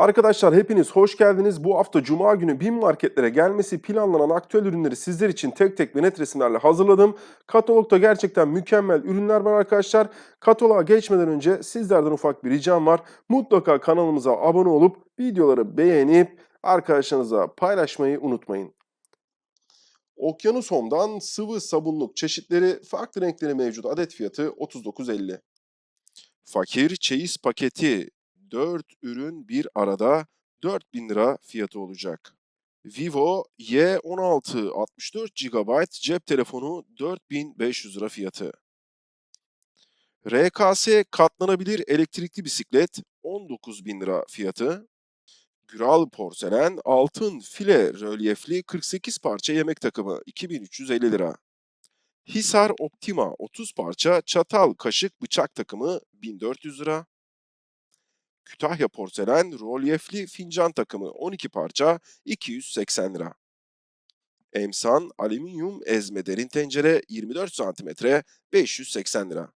Arkadaşlar hepiniz hoş geldiniz. Bu hafta Cuma günü BİM marketlere gelmesi planlanan aktüel ürünleri sizler için tek tek ve net resimlerle hazırladım. Katalogda gerçekten mükemmel ürünler var arkadaşlar. Kataloğa geçmeden önce sizlerden ufak bir ricam var. Mutlaka kanalımıza abone olup videoları beğenip arkadaşlarınıza paylaşmayı unutmayın. Okyanus Home'dan sıvı sabunluk çeşitleri farklı renkleri mevcut. Adet fiyatı 39.50. Fakir çeyiz paketi 4 ürün bir arada 4000 lira fiyatı olacak. Vivo Y16 64 GB cep telefonu 4500 lira fiyatı. RKS katlanabilir elektrikli bisiklet 19.000 lira fiyatı. Güral porselen altın file rölyefli 48 parça yemek takımı 2350 lira. Hisar Optima 30 parça çatal kaşık bıçak takımı 1400 lira. Kütahya porselen rolyefli fincan takımı 12 parça 280 lira. Emsan alüminyum ezme derin tencere 24 cm 580 lira.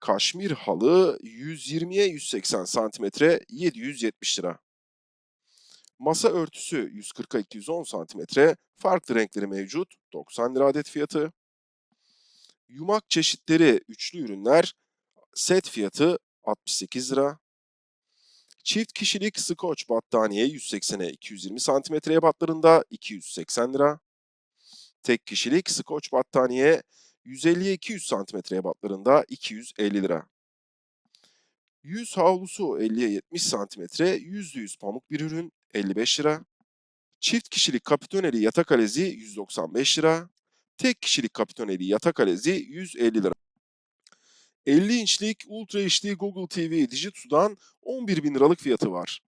Kaşmir halı 120'ye 180 cm 770 lira. Masa örtüsü 140'a 210 cm farklı renkleri mevcut 90 lira adet fiyatı. Yumak çeşitleri üçlü ürünler set fiyatı 68 lira. Çift kişilik skoç battaniye 180'e 220 cm ebatlarında 280 lira. Tek kişilik skoç battaniye 150'ye 200 cm ebatlarında 250 lira. Yüz havlusu 50'ye 70 cm, %100 pamuk bir ürün 55 lira. Çift kişilik kapitoneli yatak alezi 195 lira. Tek kişilik kapitoneli yatak alezi 150 lira. 50 inçlik Ultra HD Google TV Digitu'dan 11 bin liralık fiyatı var.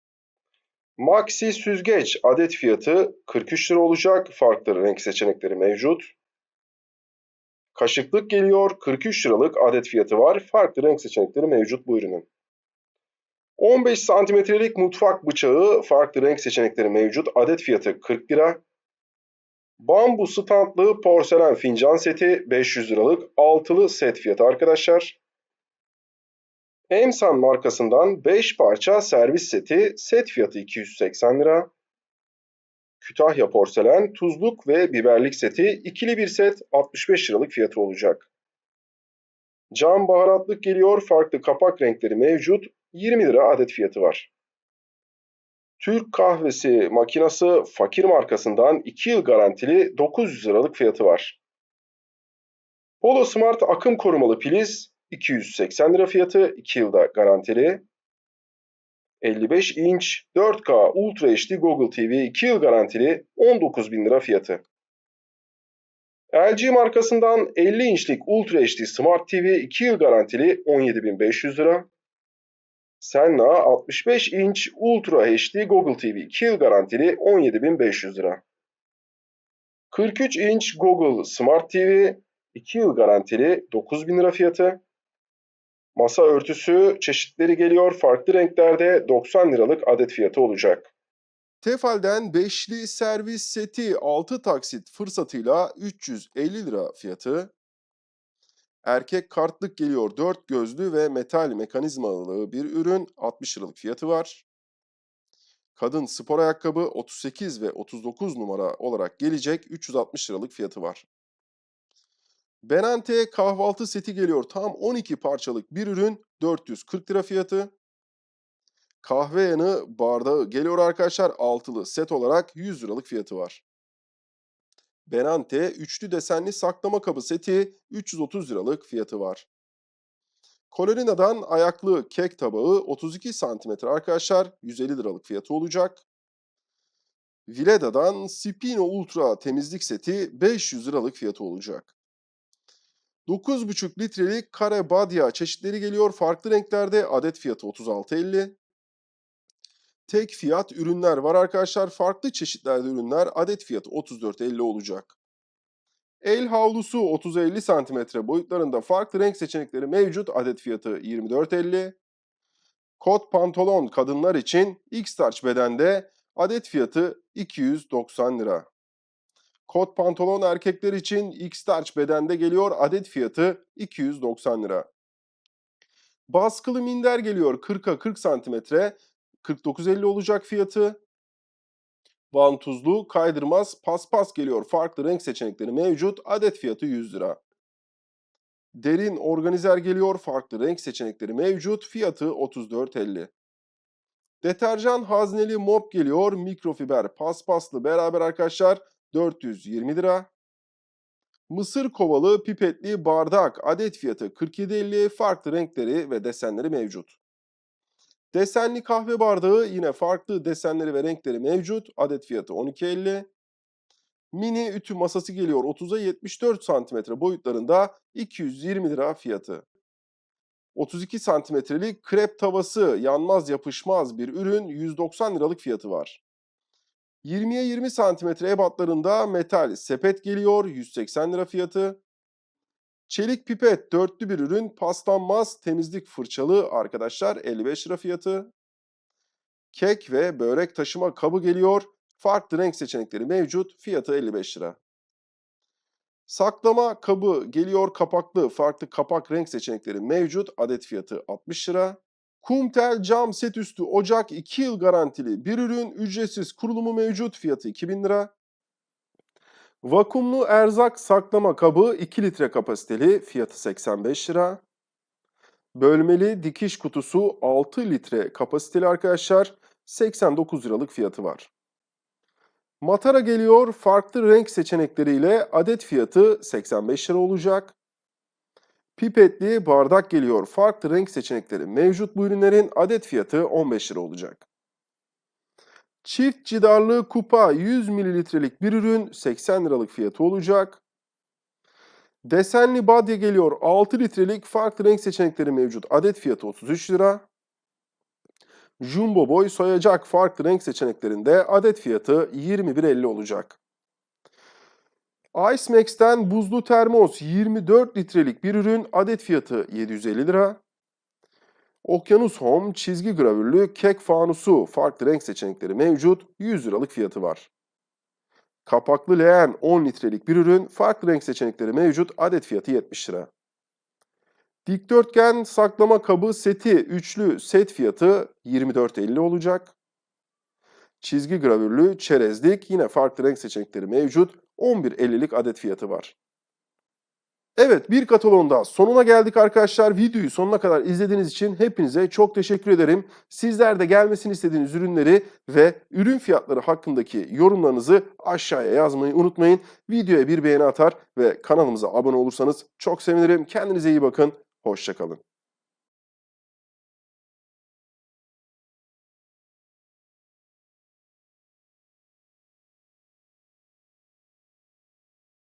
Maxi süzgeç adet fiyatı 43 lira olacak. Farklı renk seçenekleri mevcut. Kaşıklık geliyor. 43 liralık adet fiyatı var. Farklı renk seçenekleri mevcut bu ürünün. 15 santimetrelik mutfak bıçağı farklı renk seçenekleri mevcut. Adet fiyatı 40 lira. Bambu standlı porselen fincan seti 500 liralık altılı set fiyatı arkadaşlar. Emsan markasından 5 parça servis seti set fiyatı 280 lira. Kütahya porselen tuzluk ve biberlik seti ikili bir set 65 liralık fiyatı olacak. Cam baharatlık geliyor farklı kapak renkleri mevcut 20 lira adet fiyatı var. Türk kahvesi makinası fakir markasından 2 yıl garantili 900 liralık fiyatı var. Polo Smart akım korumalı priz 280 lira fiyatı 2 yılda garantili. 55 inç 4K Ultra HD Google TV 2 yıl garantili 19 bin lira fiyatı. LG markasından 50 inçlik Ultra HD Smart TV 2 yıl garantili 17.500 lira. Senna 65 inç Ultra HD Google TV 2 yıl garantili 17.500 lira. 43 inç Google Smart TV 2 yıl garantili 9000 lira fiyatı. Masa örtüsü çeşitleri geliyor farklı renklerde 90 liralık adet fiyatı olacak. Tefal'den beşli servis seti 6 taksit fırsatıyla 350 lira fiyatı. Erkek kartlık geliyor 4 gözlü ve metal mekanizmalı bir ürün 60 liralık fiyatı var. Kadın spor ayakkabı 38 ve 39 numara olarak gelecek 360 liralık fiyatı var. Benante kahvaltı seti geliyor tam 12 parçalık bir ürün 440 lira fiyatı. Kahve yanı bardağı geliyor arkadaşlar altılı set olarak 100 liralık fiyatı var. Benante üçlü desenli saklama kabı seti 330 liralık fiyatı var. Colorina'dan ayaklı kek tabağı 32 cm arkadaşlar 150 liralık fiyatı olacak. Vileda'dan Spino Ultra temizlik seti 500 liralık fiyatı olacak. 9,5 litrelik kare badya çeşitleri geliyor farklı renklerde adet fiyatı 36.50. Tek fiyat ürünler var arkadaşlar. Farklı çeşitlerde ürünler adet fiyatı 34.50 olacak. El havlusu 30-50 cm boyutlarında farklı renk seçenekleri mevcut. Adet fiyatı 24.50. Kot pantolon kadınlar için X-Starch bedende adet fiyatı 290 lira. Kot pantolon erkekler için X-Starch bedende geliyor. Adet fiyatı 290 lira. Baskılı minder geliyor 40'a 40 santimetre 49.50 olacak fiyatı. Vantuzlu, kaydırmaz, paspas geliyor. Farklı renk seçenekleri mevcut. Adet fiyatı 100 lira. Derin organizer geliyor. Farklı renk seçenekleri mevcut. Fiyatı 34.50. Deterjan hazneli mop geliyor. Mikrofiber paspaslı beraber arkadaşlar 420 lira. Mısır kovalı pipetli bardak adet fiyatı 47.50 farklı renkleri ve desenleri mevcut. Desenli kahve bardağı yine farklı desenleri ve renkleri mevcut. Adet fiyatı 12.50. Mini ütü masası geliyor 30'a 74 cm boyutlarında 220 lira fiyatı. 32 santimetrelik krep tavası yanmaz yapışmaz bir ürün 190 liralık fiyatı var. 20'ye 20 santimetre ebatlarında metal sepet geliyor 180 lira fiyatı. Çelik pipet dörtlü bir ürün paslanmaz temizlik fırçalı arkadaşlar 55 lira fiyatı. Kek ve börek taşıma kabı geliyor. Farklı renk seçenekleri mevcut. Fiyatı 55 lira. Saklama kabı geliyor kapaklı. Farklı kapak renk seçenekleri mevcut. Adet fiyatı 60 lira. Kumtel cam set üstü ocak 2 yıl garantili bir ürün. Ücretsiz kurulumu mevcut. Fiyatı 2000 lira. Vakumlu erzak saklama kabı 2 litre kapasiteli. Fiyatı 85 lira. Bölmeli dikiş kutusu 6 litre kapasiteli arkadaşlar. 89 liralık fiyatı var. Matara geliyor farklı renk seçenekleriyle adet fiyatı 85 lira olacak. Pipetli bardak geliyor farklı renk seçenekleri mevcut bu ürünlerin adet fiyatı 15 lira olacak. Çift cidarlı kupa 100 mililitrelik bir ürün 80 liralık fiyatı olacak. Desenli badye geliyor 6 litrelik farklı renk seçenekleri mevcut adet fiyatı 33 lira. Jumbo boy soyacak farklı renk seçeneklerinde adet fiyatı 21.50 olacak. Ice Max'ten buzlu termos 24 litrelik bir ürün adet fiyatı 750 lira. Okyanus Home çizgi gravürlü kek fanusu farklı renk seçenekleri mevcut 100 liralık fiyatı var. Kapaklı leğen 10 litrelik bir ürün farklı renk seçenekleri mevcut adet fiyatı 70 lira. Dikdörtgen saklama kabı seti üçlü set fiyatı 24.50 olacak. Çizgi gravürlü çerezlik yine farklı renk seçenekleri mevcut 11.50'lik adet fiyatı var. Evet bir kataloğun daha sonuna geldik arkadaşlar. Videoyu sonuna kadar izlediğiniz için hepinize çok teşekkür ederim. Sizler de gelmesini istediğiniz ürünleri ve ürün fiyatları hakkındaki yorumlarınızı aşağıya yazmayı unutmayın. Videoya bir beğeni atar ve kanalımıza abone olursanız çok sevinirim. Kendinize iyi bakın. Hoşçakalın.